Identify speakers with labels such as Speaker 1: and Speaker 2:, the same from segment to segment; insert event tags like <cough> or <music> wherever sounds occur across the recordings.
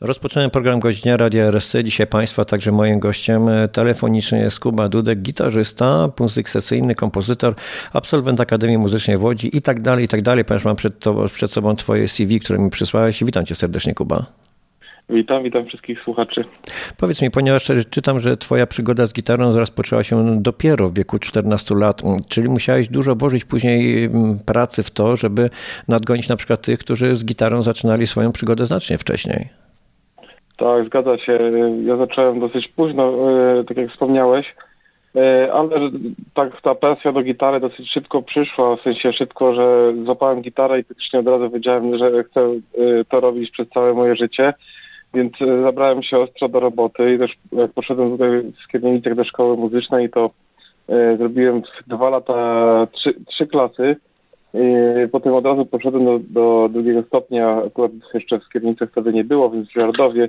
Speaker 1: Rozpoczynamy program Gościnia Radia RSC. Dzisiaj Państwa, także moim gościem e, telefonicznie jest Kuba Dudek, gitarzysta, muzyk sesyjny, kompozytor, absolwent Akademii Muzycznej w Łodzi i tak dalej, i tak dalej. Ponieważ mam przed, to, przed sobą Twoje CV, które mi przysłałeś. Witam Cię serdecznie, Kuba.
Speaker 2: Witam, witam wszystkich słuchaczy.
Speaker 1: Powiedz mi, ponieważ czytam, że Twoja przygoda z gitarą rozpoczęła się dopiero w wieku 14 lat, czyli musiałeś dużo włożyć później mm, pracy w to, żeby nadgonić na przykład tych, którzy z gitarą zaczynali swoją przygodę znacznie wcześniej.
Speaker 2: Tak, zgadza się. Ja zacząłem dosyć późno, e, tak jak wspomniałeś, e, ale tak ta pasja do gitary dosyć szybko przyszła, w sensie szybko, że złapałem gitarę i praktycznie od razu wiedziałem, że chcę e, to robić przez całe moje życie, więc zabrałem się ostro do roboty i też poszedłem tutaj w Skierniewicach do szkoły muzycznej, to zrobiłem dwa lata, trzy, trzy klasy, Potem od razu poszedłem do, do drugiego stopnia, akurat jeszcze w Skiernicach wtedy nie było, więc w Żardowie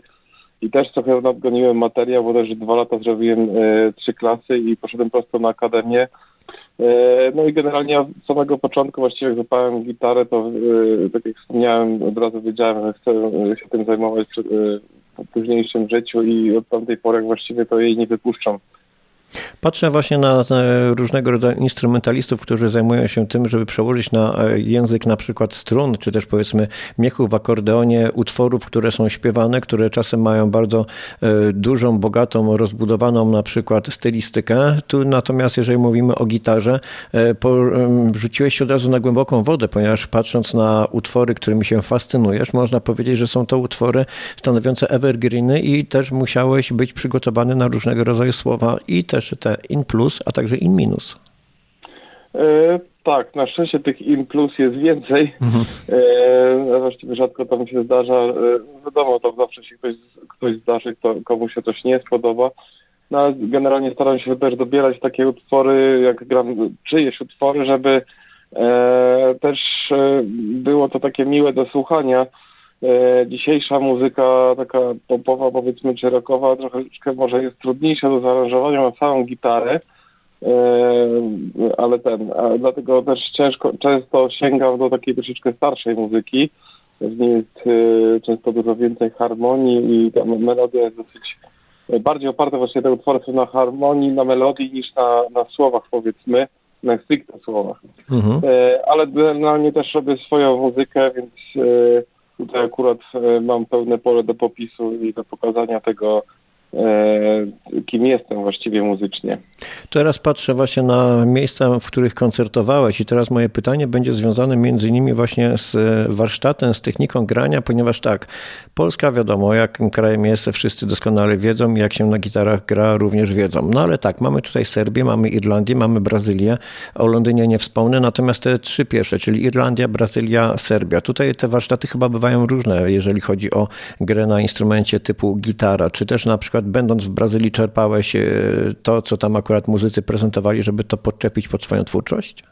Speaker 2: i też trochę nadgoniłem materiał, bo też dwa lata zrobiłem e, trzy klasy i poszedłem prosto na akademię. E, no i generalnie od samego początku właściwie zapałem gitarę, to e, tak jak wspomniałem, od razu wiedziałem, że chcę się tym zajmować w późniejszym życiu i od tamtej pory właściwie to jej nie wypuszczam.
Speaker 1: Patrzę właśnie na różnego rodzaju instrumentalistów, którzy zajmują się tym, żeby przełożyć na e, język na przykład strun, czy też powiedzmy miechów w akordeonie, utworów, które są śpiewane, które czasem mają bardzo e, dużą, bogatą, rozbudowaną na przykład stylistykę. Tu natomiast jeżeli mówimy o gitarze, e, rzuciłeś się od razu na głęboką wodę, ponieważ patrząc na utwory, którymi się fascynujesz, można powiedzieć, że są to utwory stanowiące evergreeny i też musiałeś być przygotowany na różnego rodzaju słowa i też też te in plus, a także in minus.
Speaker 2: E, tak, na szczęście tych in plus jest więcej. Mhm. E, właściwie rzadko to mi się zdarza. E, wiadomo, to zawsze się ktoś, ktoś zdarzy, kto, komu się coś nie spodoba. No, ale generalnie staram się też dobierać takie utwory, jak gram czyjeś utwory, żeby e, też e, było to takie miłe do słuchania. E, dzisiejsza muzyka taka popowa, powiedzmy, czy rockowa, troszeczkę może jest trudniejsza do zaaranżowania na całą gitarę, e, ale ten, dlatego też ciężko, często sięgam do takiej troszeczkę starszej muzyki. W niej jest e, często dużo więcej harmonii i ta melodia jest dosyć bardziej oparta właśnie te utwory są na harmonii, na melodii niż na, na słowach powiedzmy, na stricte słowach. Mhm. Ale generalnie też robię swoją muzykę, więc Tutaj akurat e, mam pełne pole do popisu i do pokazania tego, kim jestem właściwie muzycznie.
Speaker 1: Teraz patrzę właśnie na miejsca, w których koncertowałeś i teraz moje pytanie będzie związane między innymi właśnie z warsztatem, z techniką grania, ponieważ tak, Polska wiadomo, jakim krajem jest, wszyscy doskonale wiedzą, jak się na gitarach gra również wiedzą. No ale tak, mamy tutaj Serbię, mamy Irlandię, mamy Brazylię, o Londynie nie wspomnę, natomiast te trzy pierwsze, czyli Irlandia, Brazylia, Serbia. Tutaj te warsztaty chyba bywają różne, jeżeli chodzi o grę na instrumencie typu gitara, czy też na przykład będąc w Brazylii czerpałeś e, to, co tam akurat muzycy prezentowali, żeby to podczepić pod swoją twórczość?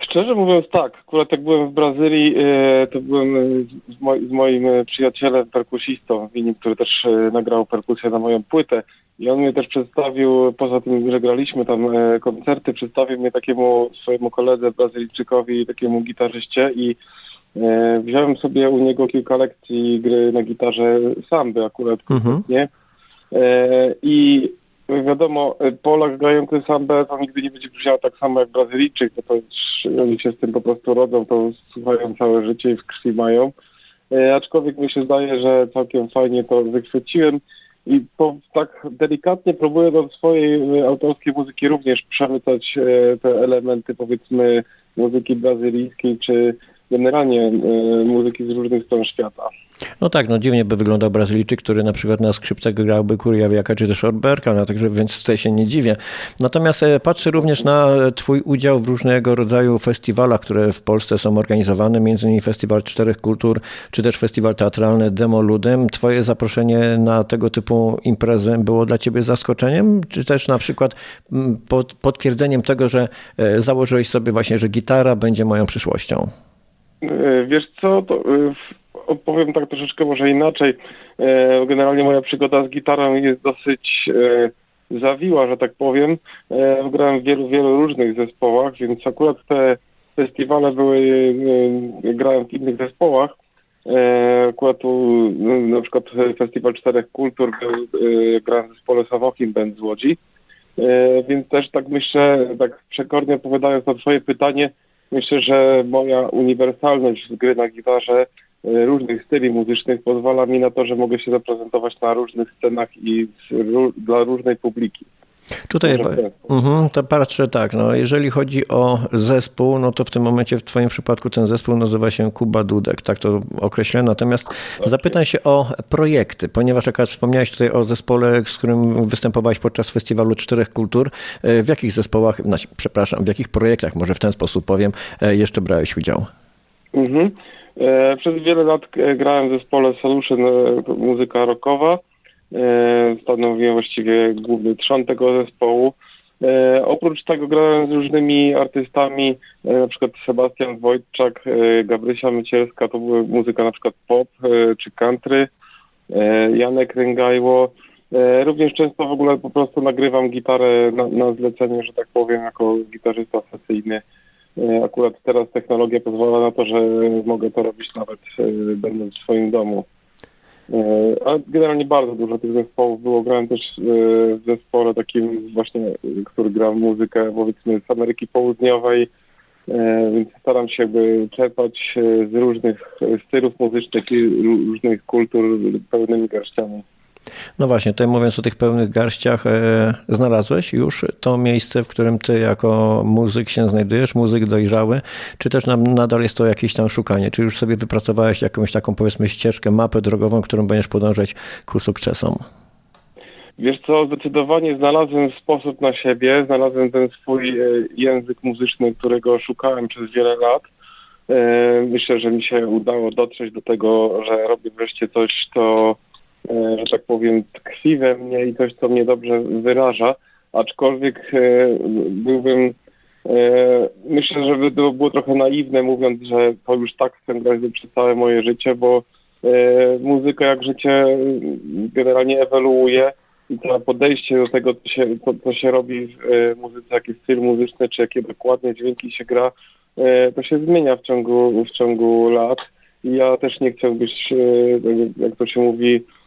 Speaker 2: Szczerze mówiąc tak, akurat jak byłem w Brazylii, e, to byłem z, moim przyjacielem, perkusistą, Winim, który też e, nagrał perkusję na moją płytę i on mnie też przedstawił, poza tym, że graliśmy tam koncerty, przedstawił mnie takiemu swojemu koledze Brazylijczykowi, takiemu gitarzyście i wziąłem sobie u niego kilka lekcji gry na gitarze samby akurat, mhm. nie? I wiadomo, Polak grający sambę to nigdy nie będzie brzmiał tak samo jak Brazylijczyk, bo to oni się z tym po prostu rodzą, to słuchają całe życie i w krwi mają. E, aczkolwiek mi się zdaje, że całkiem fajnie to wychwyciłem i po, tak delikatnie próbuję do swojej autorskiej muzyki również przemycać e, te elementy powiedzmy muzyki brazylijskiej czy generalnie e, muzyki z różnych stron świata.
Speaker 1: No tak, no dziwnie by wyglądał Brazylijczyk, który na przykład na skrzypcach grałby Kurjawiaka czy też Orberka, no także więc tutaj się nie dziwię. Natomiast e, patrzę również na twój udział w różnego rodzaju festiwalach, które w Polsce są organizowane, między innymi Festiwal Czterech Kultur, czy też Festiwal Teatralny Demo Ludem. Twoje zaproszenie na tego typu imprezę było dla ciebie zaskoczeniem, czy też na przykład potwierdzeniem tego, że e, założyłeś sobie właśnie, że gitara będzie moją przyszłością?
Speaker 2: E, wiesz co, to odpowiem tak troszeczkę może inaczej. E, generalnie moja przygoda z gitarą jest dosyć e, zawiła, że tak powiem. E, grałem w wielu, wielu różnych zespołach, więc akurat te festiwale były, grałem w innych zespołach. E, Akurat tu no, na przykład Festiwal Czterech Kultur e, grałem w zespole Sawokin Band z Łodzi, E, więc też tak myślę, tak przekornie odpowiadając na twoje pytanie, myślę, że moja uniwersalność w gry na gitarze e, różnych styli muzycznych pozwala mi na to, że mogę się zaprezentować na różnych scenach i z, dla różnej publiki.
Speaker 1: Tutaj
Speaker 2: sposób.
Speaker 1: mhm, to patrzę tak, no jeżeli chodzi o zespół, no to w tym momencie w twoim przypadku ten zespół nazywa się Kuba Dudek, tak to określę. Natomiast zapytam się o projekty, ponieważ jak wspomniałeś tutaj o zespole, z którym występowałeś podczas festiwalu Czterech Kultur, e, w jakich zespołach, znaczy, przepraszam, w jakich projektach, może w ten sposób powiem, e, jeszcze brałeś udział?
Speaker 2: Mhm. E, przez wiele lat grałem w zespole Solution, muzyka rockowa. E, stanowiłem właściwie główny trzon tego zespołu. E, oprócz tego grałem z różnymi artystami, e, na przykład Sebastian Wojtczak, e, Gabrysia Mycielska, to była muzyka na przykład pop czy country, Janek Ręgajło. Również często w ogóle po prostu nagrywam gitarę na, na zlecenie, że tak powiem, jako gitarzysta sesyjny. Akurat teraz technologia pozwala na to, że mogę to robić nawet będąc w swoim domu. Ale generalnie bardzo dużo tych zespołów było. Grałem też e, w zespole takim właśnie, który gra muzykę powiedzmy z Ameryki Południowej, e, więc staram się jakby czerpać e, z różnych stylów muzycznych i ró- różnych kultur pełnymi garściami.
Speaker 1: No właśnie, tutaj mówiąc o tych pełnych garściach, e, znalazłeś już to miejsce, w którym ty jako muzyk się znajdujesz, muzyk dojrzały, czy też nam, nadal jest to jakieś tam szukanie? Czy już sobie wypracowałeś jakąś taką powiedzmy ścieżkę, mapę drogową, którą będziesz podążać ku sukcesom?
Speaker 2: Wiesz co, zdecydowanie znalazłem sposób na siebie, znalazłem ten swój e, język muzyczny, którego szukałem przez wiele lat. E, Myślę, że mi się udało dotrzeć do tego, że robię wreszcie coś, co, e, że tak powiem, tkwi we mnie i coś, co mnie dobrze wyraża, aczkolwiek e, byłbym, e, myślę, że by to było trochę naiwne mówiąc, że to już tak chcę grać przez całe moje życie, bo e, muzyka jak życie e, generalnie ewoluuje i to podejście do tego, co się, co, co się robi w e, muzyce, jaki styl muzyczny, czy jakie dokładnie dźwięki się gra, e, to się zmienia w ciągu, w ciągu lat. I ja też nie chcę być, e, jak- to się mówi, e,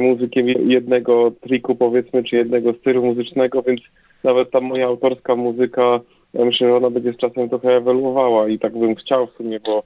Speaker 2: muzykiem jednego triku, powiedzmy, czy jednego stylu muzycznego, więc nawet ta moja autorska muzyka, myślę, że ona będzie z czasem trochę ewoluowała i tak bym chciał w sumie, bo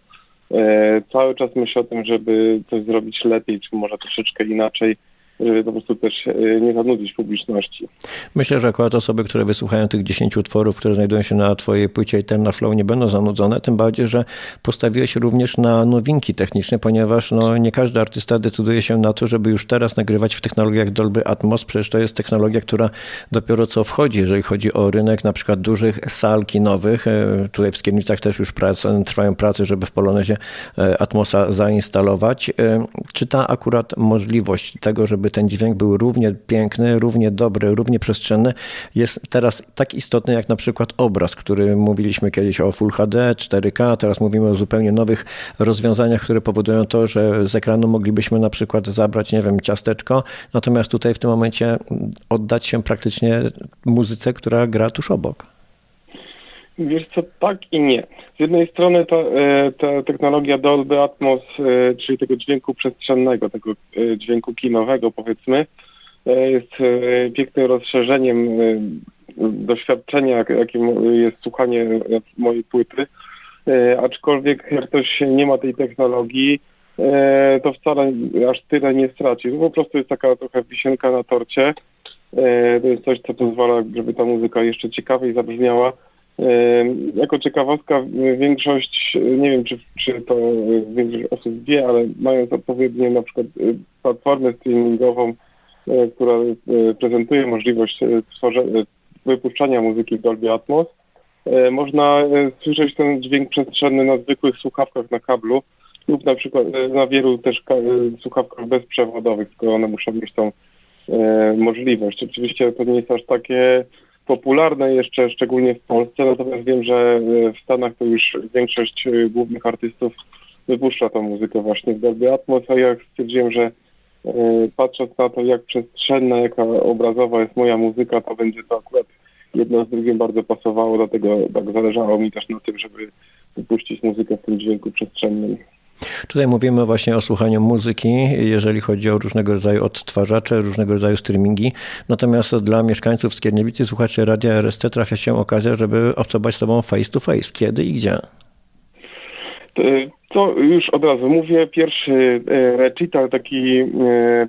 Speaker 2: e, cały czas myślę o tym, żeby coś zrobić lepiej, czy może troszeczkę inaczej, żeby po prostu też e, nie zanudzić publiczności.
Speaker 1: Myślę, że akurat osoby, które wysłuchają tych 10 utworów, które znajdują się na twojej płycie Eternal Flow nie będą zanudzone, tym bardziej, że postawiłeś również na nowinki techniczne, ponieważ no, nie każdy artysta decyduje się na to, żeby już teraz nagrywać w technologiach Dolby Atmos, przecież to jest technologia, która dopiero co wchodzi, jeżeli chodzi o rynek na przykład dużych sal kinowych. E, Tutaj w Skiernicach też już prace, trwają prace, żeby w Polonezie e, Atmosa zainstalować. Czy ta akurat możliwość tego, żeby ten dźwięk był równie piękny, równie dobry, równie przestrzenny, jest teraz tak istotny jak na przykład obraz, który mówiliśmy kiedyś o Full HD, 4K, a teraz mówimy o zupełnie nowych rozwiązaniach, które powodują to, że z ekranu moglibyśmy na przykład zabrać, nie wiem, ciasteczko, natomiast tutaj w tym momencie oddać się praktycznie muzyce, która gra tuż obok.
Speaker 2: Wiesz co, tak i nie. Z jednej strony ta, e, ta technologia Dolby Atmos, e, czyli tego dźwięku przestrzennego, tego e, dźwięku kinowego powiedzmy, jest pięknym rozszerzeniem doświadczenia, jak- jakim jest słuchanie mojej płyty. Aczkolwiek jak ktoś nie ma tej technologii, to wcale aż tyle nie straci. To po prostu jest taka trochę wisienka na torcie. To jest coś, co pozwala, żeby ta muzyka jeszcze ciekawiej zabrzmiała. Jako ciekawostka większość, nie wiem czy, czy to większość osób wie, ale mając odpowiednią na przykład e, platformę streamingową, e, która e, prezentuje możliwość wypuszczania muzyki w Dolby Atmos, można słyszeć ten dźwięk przestrzenny na zwykłych słuchawkach na kablu lub na przykład na wielu też ka- słuchawkach bezprzewodowych, skoro one muszą mieć tą możliwość. Oczywiście to nie jest aż takie popularne jeszcze, szczególnie w Polsce, natomiast wiem, że e, w Stanach to już większość e, głównych artystów wypuszcza tą muzykę właśnie w Dolby Atmos, a ja stwierdziłem, że e, patrząc na to, jak przestrzenna, jaka obrazowa jest moja muzyka, to będzie to akurat jedno z drugim bardzo pasowało, dlatego tak zależało mi też na tym, żeby wypuścić muzykę w tym dźwięku przestrzennym.
Speaker 1: Tutaj mówimy właśnie o słuchaniu muzyki, jeżeli chodzi o różnego rodzaju odtwarzacze, różnego rodzaju streamingi. Natomiast dla mieszkańców Skierniewicy, słuchaczy Radia RSC trafia się okazja, żeby obcować z tobą face to face. Kiedy i gdzie?
Speaker 2: E, To już od razu mówię. Pierwszy e, recital, taki e,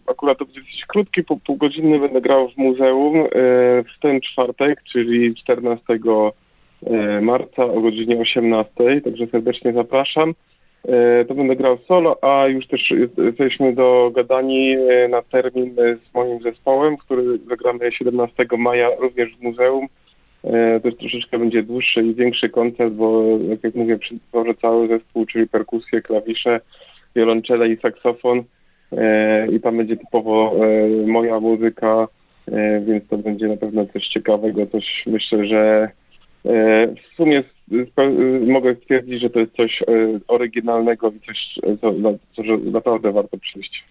Speaker 2: akurat to będzie dosyć krótki, pół, półgodzinny, będę grał w muzeum w ten czwartek, czyli 14 e, marca o godzinie 18, także serdecznie zapraszam. E, To będę grał solo, a już też jest- jesteśmy dogadani e, na termin z moim zespołem, który zagramy 17 maja również w muzeum. E, To jest troszeczkę będzie dłuższy i większy koncert, bo jak, mówię, przytworzę cały zespół, czyli perkusję, klawisze, wiolonczele i saksofon. I tam będzie typowo moja muzyka, więc to będzie na pewno coś ciekawego, coś myślę, że w sumie mogę stwierdzić, że to jest coś e, oryginalnego i coś, e, co, na, co naprawdę warto przyjść.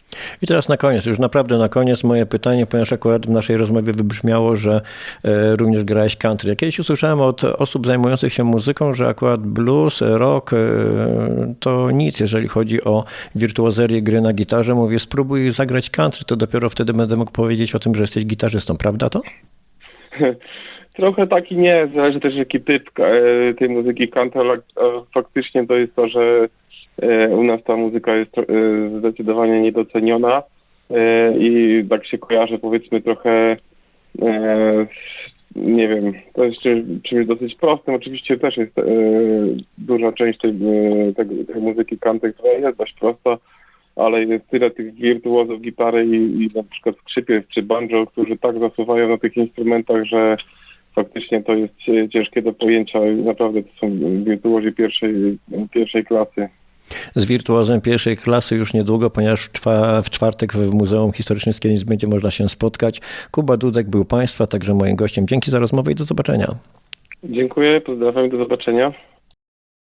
Speaker 1: I teraz na koniec, już naprawdę na koniec moje pytanie, ponieważ akurat w naszej rozmowie wybrzmiało, że e, również grałeś country. Ja kiedyś usłyszałem od osób zajmujących się muzyką, że akurat blues, rock e, to nic, jeżeli chodzi o wirtuozerię gry na gitarze. Mówię, spróbuj zagrać country, to dopiero wtedy będę mógł powiedzieć o tym, że jesteś gitarzystą, prawda to? <laughs>
Speaker 2: Trochę tak i nie, zależy też jaki typ e, tej muzyki country, ale faktycznie to jest to, że e, u nas ta muzyka jest e, zdecydowanie niedoceniona i tak się kojarzy powiedzmy trochę nie wiem, to jest czymś, dosyć prostym. Oczywiście też jest duża część tej, tego, tej muzyki country, która jest dość prosta, ale jest tyle tych wirtuozów gitary i, i na przykład skrzypiec czy banjo, którzy tak zasuwają na tych instrumentach, że faktycznie to jest e, ciężkie do pojęcia. Naprawdę to są wirtuozi pierwszej, pierwszej klasy.
Speaker 1: Z wirtuozem pierwszej klasy już niedługo, ponieważ w czwa- w czwartek w Muzeum Historycznym Skierniewic będzie można się spotkać. Kuba Dudek był Państwa, także moim gościem. Dzięki za rozmowę i do zobaczenia.
Speaker 2: Dziękuję, pozdrawiam, do zobaczenia.